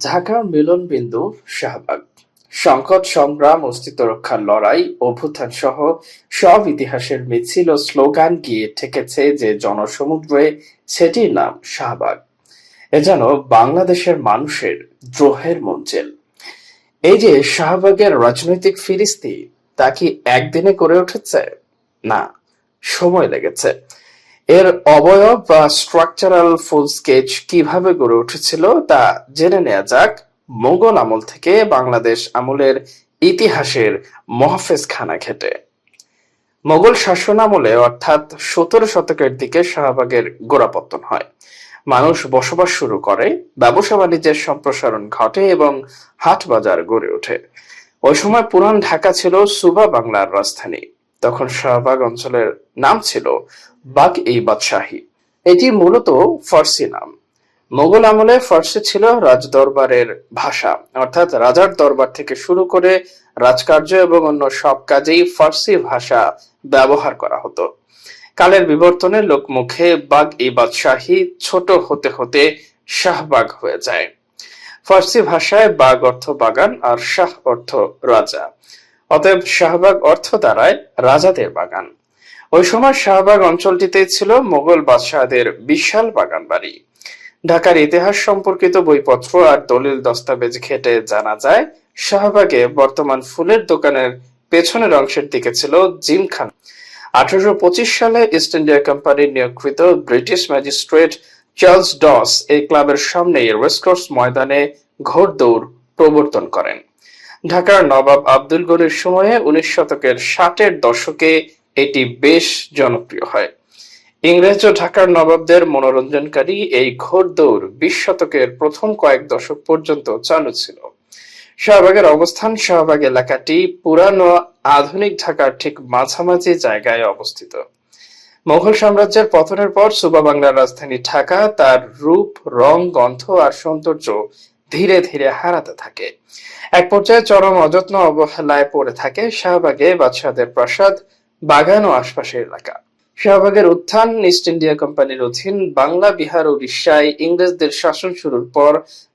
ঢাকার মিলনবিন্দু শাহবাগ। সংকট, সংগ্রাম, অস্তিত্ব রক্ষার লড়াই, অভ্যুত্থান সহ সব ইতিহাসের মিছিল ও স্লোগান গিয়ে ঠেকেছে যে জনসমুদ্রে সেটির নাম শাহবাগ। এ যেন বাংলাদেশের মানুষের দ্রোহের মঞ্চেল। এই যে শাহবাগের রাজনৈতিক ফিরিস্তি, তা কি একদিনে গড়ে উঠেছে? না, সময় লেগেছে। এর অবয়ব বা স্ট্রাকচারাল ফুল স্কেচ কীভাবে গড়ে উঠেছিল তা জেনে নেওয়া যাক মোগল আমল থেকে বাংলাদেশ আমলের ইতিহাসের মহাফেজ খানা ঘেটে। মোগল শাসন আমলে অর্থাৎ সতেরো শতকের দিকে শাহবাগের গোড়াপত্তন হয়। মানুষ বসবাস শুরু করে, ব্যবসা বাণিজ্যের সম্প্রসারণ ঘটে এবং হাট বাজার গড়ে ওঠে। ওই সময় পুরান ঢাকা ছিল সুবা বাংলার রাজধানী। তখন শাহবাগ অঞ্চলের নাম ছিল বাগ এই বাদশাহী। এটি মূলত ফার্সি নাম। মোগল আমলে ফার্সি ছিল রাজদরবারের ভাষা, অর্থাৎ রাজার দরবার থেকে শুরু করে রাজকার্য এবং অন্য সব কাজেই ফার্সি ভাষা ব্যবহার করা হতো। কালের বিবর্তনে লোকমুখে বাগ ই বাদশাহী ছোট হতে হতে শাহবাগ হয়ে যায়। ফার্সি ভাষায় বাগ অর্থ বাগান আর শাহ অর্থ রাজা। অতএব শাহবাগ অর্থ দাঁড়ায় রাজাদের বাগান। ওই সময় শাহবাগ অঞ্চলটিতে ছিল মোগল বাদশাহদের বিশাল বাগান বাড়ি ঢাকার ইতিহাস সম্পর্কিত বইপত্র আর দলিল দস্তাবেজ ঘেটে জানা যায়, শাহবাগে বর্তমান ফুলের দোকানের পেছনের অংশের দিকে ছিল জিমখান। আঠারোশো পঁচিশ সালে ইস্ট ইন্ডিয়া কোম্পানির নিয়োগকৃত ব্রিটিশ ম্যাজিস্ট্রেট চার্লস ডস এই ক্লাবের সামনেই রেসকোর্স ময়দানে ঘোড়দৌড় প্রবর্তন করেন। ঢাকার নবাব আব্দুল গনির সময়ে উনিশ শতকের ষাটের দশকে এটি বেশ জনপ্রিয় হয়। ইংরেজ ও ঢাকার নবাবদের মনোরঞ্জনকারী এই ঘোড়দৌড় বিশ শতকের প্রথম কয়েক দশক পর্যন্ত চালু ছিল। শাহবাগের অবস্থান শাহবাগ এলাকাটি পুরানো আধুনিক ঢাকার ঠিক মাঝামাঝি জায়গায় অবস্থিত। মোগল সাম্রাজ্যের পতনের পর সুবা বাংলার রাজধানী ঢাকা তার রূপ, রং, গন্ধ আর সৌন্দর্য ধীরে ধীরে হারাতে থাকে। এক পর্যায়ে চরম অযত্ন অবহেলায় পড়ে থাকে শাহবাগে বাদশাহদের প্রাসাদ, বাগান ও আশপাশের এলাকা। শাহবাগের উত্থান ইস্ট ইন্ডিয়া কোম্পানির অধীন বাংলা, বিহার উড়িষ্যায় ইংরেজদের শাসন শুরুর পর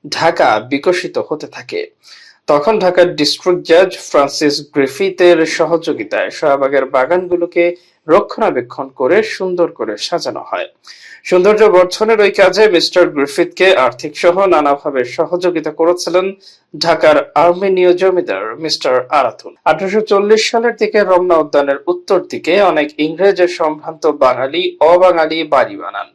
ঢাকা বিকশিত হতে থাকে। তখন ঢাকার ডিস্ট্রিক্ট জাজ ফ্রান্সিস গ্রিফিথের সহযোগিতায় শাহবাগের বাগানগুলোকে রক্ষণাবেক্ষণ করে সুন্দর করে সাজানো হয়। সৌন্দর্য বর্ধনের ওই কাজে মিস্টার গ্রিফিথকে আর্থিক সহ নানাভাবে সহযোগিতা করেছিলেন ঢাকার আর্মেনীয় জমিদার মিস্টার আরাতুল। আঠারোশো সালের দিকে রমনা উদ্যানের উত্তর দিকে অনেক ইংরেজের সম্ভ্রান্ত বাঙালি, অবাঙালি বাড়ি বানান।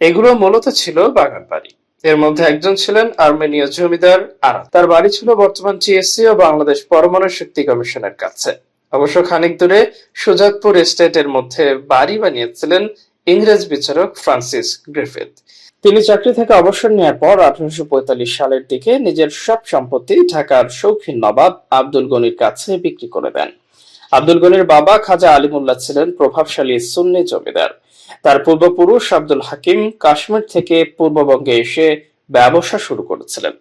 এগুলো মূলত ছিল বাগান বাড়ি। এর মধ্যে একজন ছিলেন আর্মেনীয় জমিদার আরাত তার বাড়ি ছিল বর্তমান টিএসসি ও বাংলাদেশ পরমাণু শক্তি কমিশনের কাছে। অবশ্য খানিক দূরে সুজাতপুর এস্টেটের মধ্যে বাড়ি বানিয়েছিলেন ইংরেজ বিচারক ফ্রান্সিস গ্রিফিথ। তিনি চাকরি থেকে অবসর নেওয়ার পর আঠারোশো সালের দিকে নিজের সব সম্পত্তি ঢাকার শৌখিন নবাব আব্দুল গনির কাছে বিক্রি করে দেন। আব্দুল গনির বাবা খাজা আলিমুল্লাহ ছিলেন প্রভাবশালী সুন্নি জমিদার। তার পূর্বপুরুষ আব্দুল হাকিম কাশ্মীর থেকে পূর্ববঙ্গে এসে ব্যবসা শুরু করেছিলেন।